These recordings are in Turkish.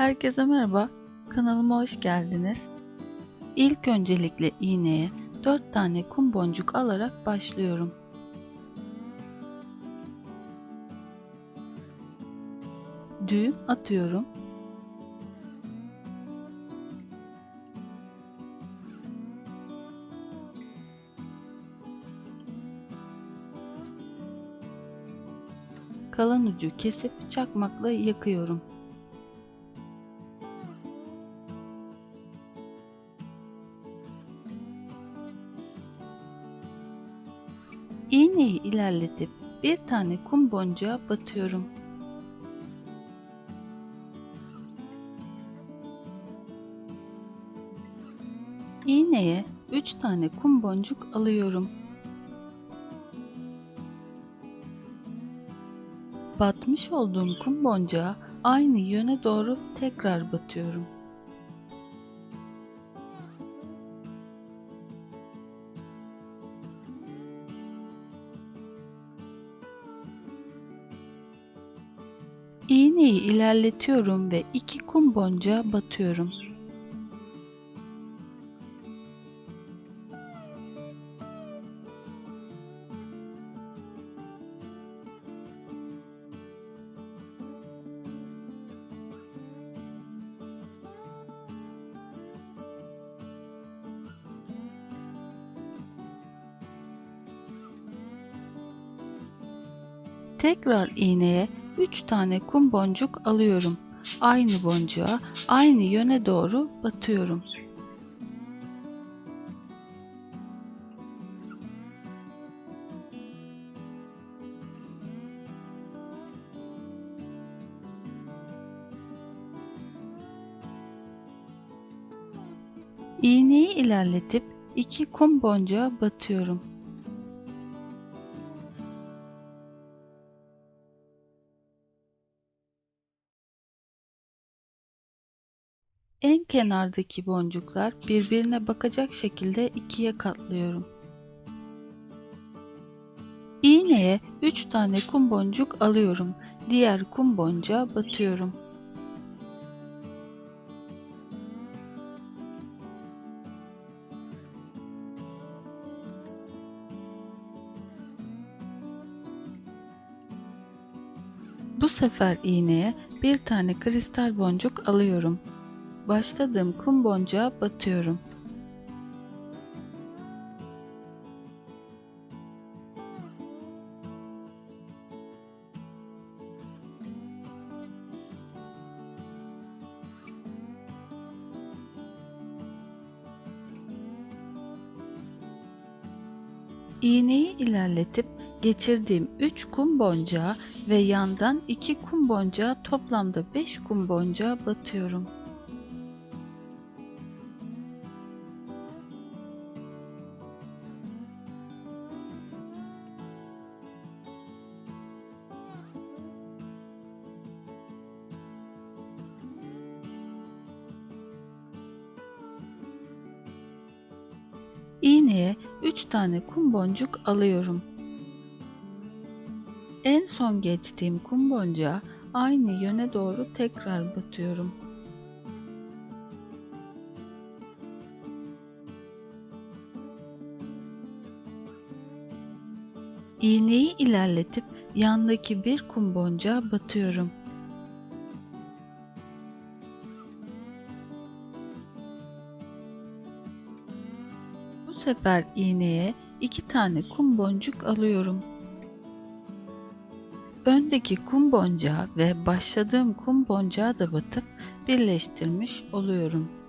Herkese merhaba, kanalıma hoş geldiniz. İlk öncelikle iğneye 4 tane kum boncuk alarak başlıyorum. Düğüm atıyorum. Kalan ucu kesip çakmakla yakıyorum. İğneyi ilerletip bir tane kum boncuğa batıyorum. İğneye 3 tane kum boncuk alıyorum. Batmış olduğum kum boncuğa aynı yöne doğru tekrar batıyorum. İğneyi ilerletiyorum ve iki kum boncuğa batıyorum. Tekrar iğneye 3 tane kum boncuk alıyorum. Aynı boncuğa aynı yöne doğru batıyorum. İğneyi ilerletip iki kum boncuğa batıyorum. Kenardaki boncuklar birbirine bakacak şekilde ikiye katlıyorum. İğneye 3 tane kum boncuk alıyorum. Diğer kum boncuğa batıyorum. Bu sefer iğneye bir tane kristal boncuk alıyorum. Başladığım kum boncuğa batıyorum. İğneyi ilerletip geçirdiğim 3 kum boncuğa ve yandan 2 kum boncuğa toplamda 5 kum boncuğa batıyorum. Tane kum boncuk alıyorum. En son geçtiğim kum boncuğa aynı yöne doğru tekrar batıyorum. İğneyi ilerletip yandaki bir kum boncuğa batıyorum. Sefer iğneye iki tane kum boncuk alıyorum. Öndeki kum boncuğa ve başladığım kum boncuğa da batıp birleştirmiş oluyorum.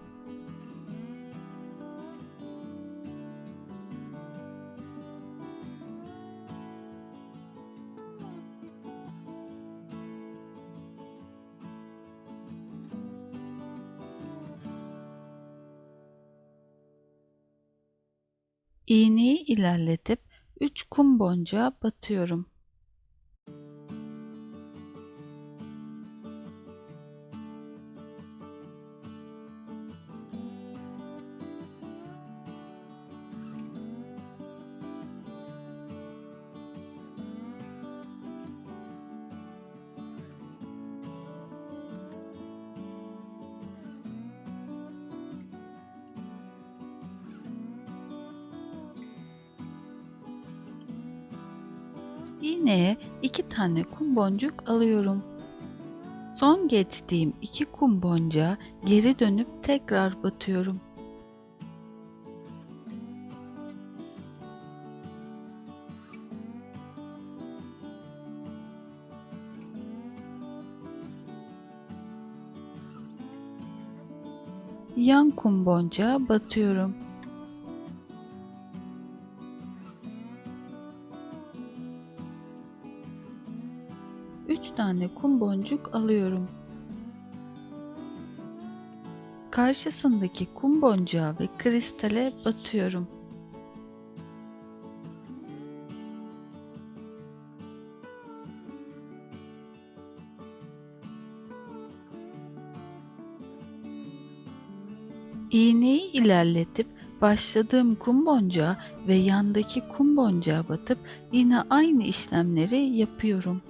İğneyi ilerletip 3 kum boncuğa batıyorum. İğneye iki tane kum boncuk alıyorum. Son geçtiğim iki kum boncuğa geri dönüp tekrar batıyorum. Yan kum boncuğa batıyorum. Tane kum boncuk alıyorum. Karşısındaki kum boncuğa ve kristale batıyorum. İğneyi ilerletip başladığım kum boncuğa ve yandaki kum boncuğa batıp yine aynı işlemleri yapıyorum.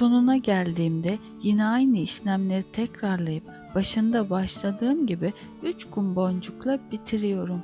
Sonuna geldiğimde yine aynı işlemleri tekrarlayıp başında başladığım gibi 3 kum boncukla bitiriyorum.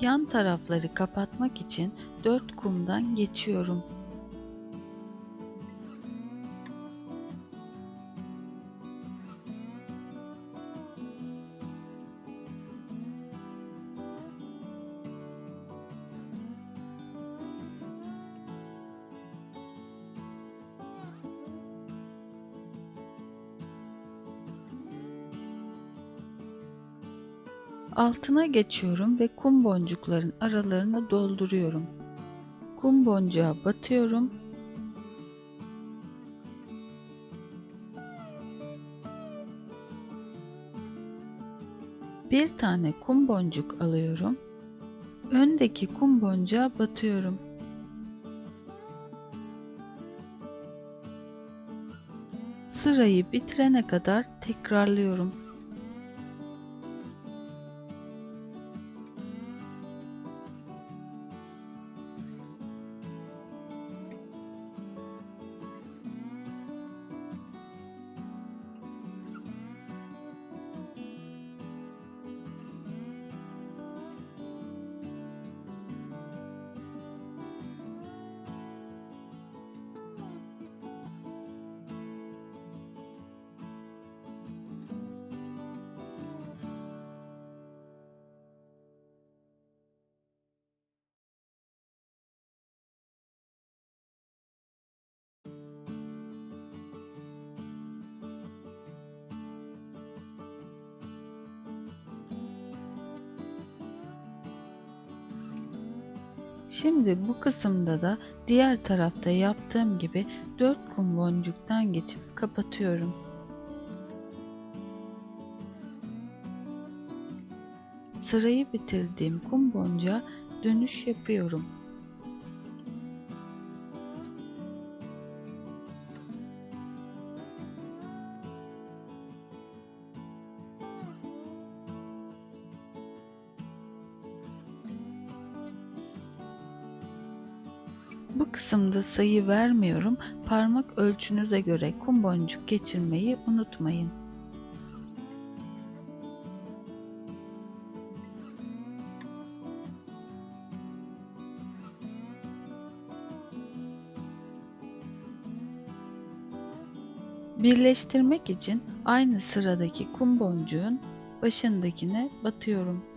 Yan tarafları kapatmak için 4 kumdan geçiyorum. Altına geçiyorum ve kum boncukların aralarını dolduruyorum. Kum boncuğa batıyorum. Bir tane kum boncuk alıyorum. Öndeki kum boncuğa batıyorum. Sırayı bitirene kadar tekrarlıyorum. Şimdi bu kısımda da diğer tarafta yaptığım gibi 4 kum boncuktan geçip kapatıyorum. Sırayı bitirdiğim kum boncuğa dönüş yapıyorum. Kısımda sayı vermiyorum. Parmak ölçünüze göre kum boncuk geçirmeyi unutmayın. Birleştirmek için aynı sıradaki kum boncuğun başındakine batıyorum.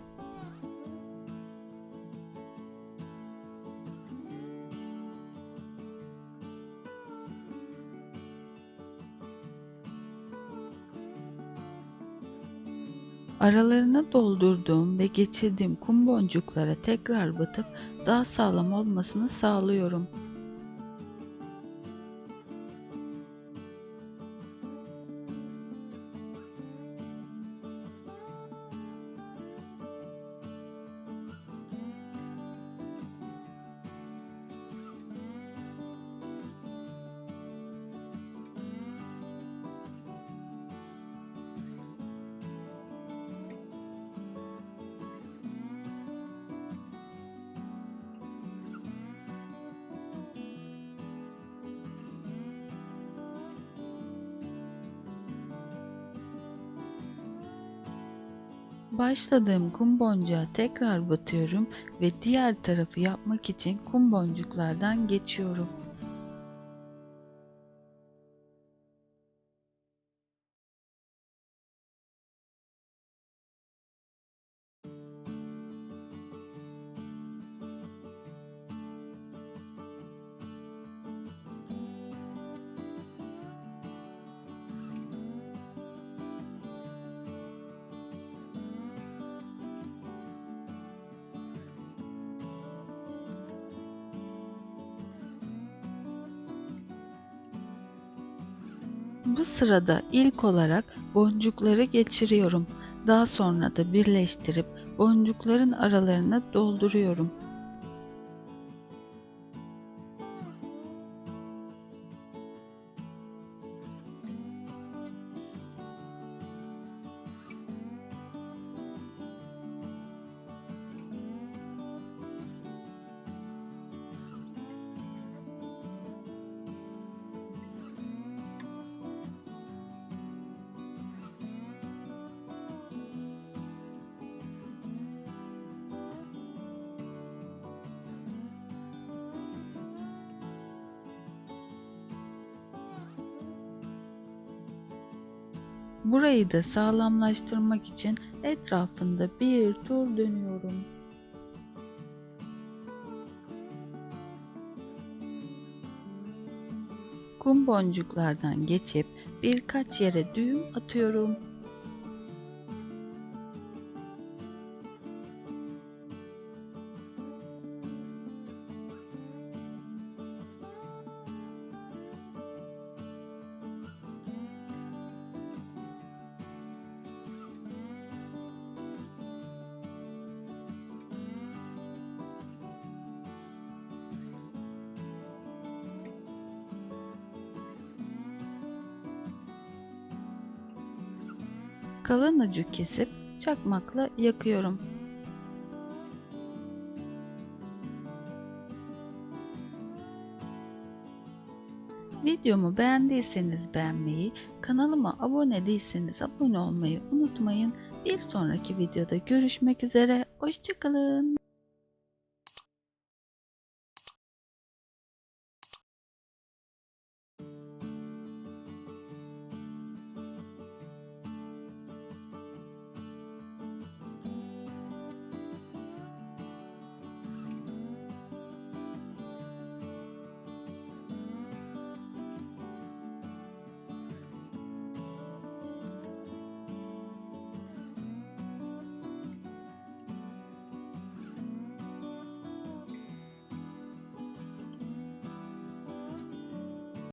Aralarına doldurduğum ve geçirdiğim kum boncuklara tekrar batıp daha sağlam olmasını sağlıyorum. Başladığım kum boncuğa tekrar batıyorum ve diğer tarafı yapmak için kum boncuklardan geçiyorum. Bu sırada ilk olarak boncukları geçiriyorum. Daha sonra da birleştirip boncukların aralarına dolduruyorum. Burayı da sağlamlaştırmak için etrafında bir tur dönüyorum. Kum boncuklardan geçip birkaç yere düğüm atıyorum. Kalın ucu kesip çakmakla yakıyorum. Videomu beğendiyseniz beğenmeyi, kanalıma abone değilseniz abone olmayı unutmayın. Bir sonraki videoda görüşmek üzere. Hoşçakalın.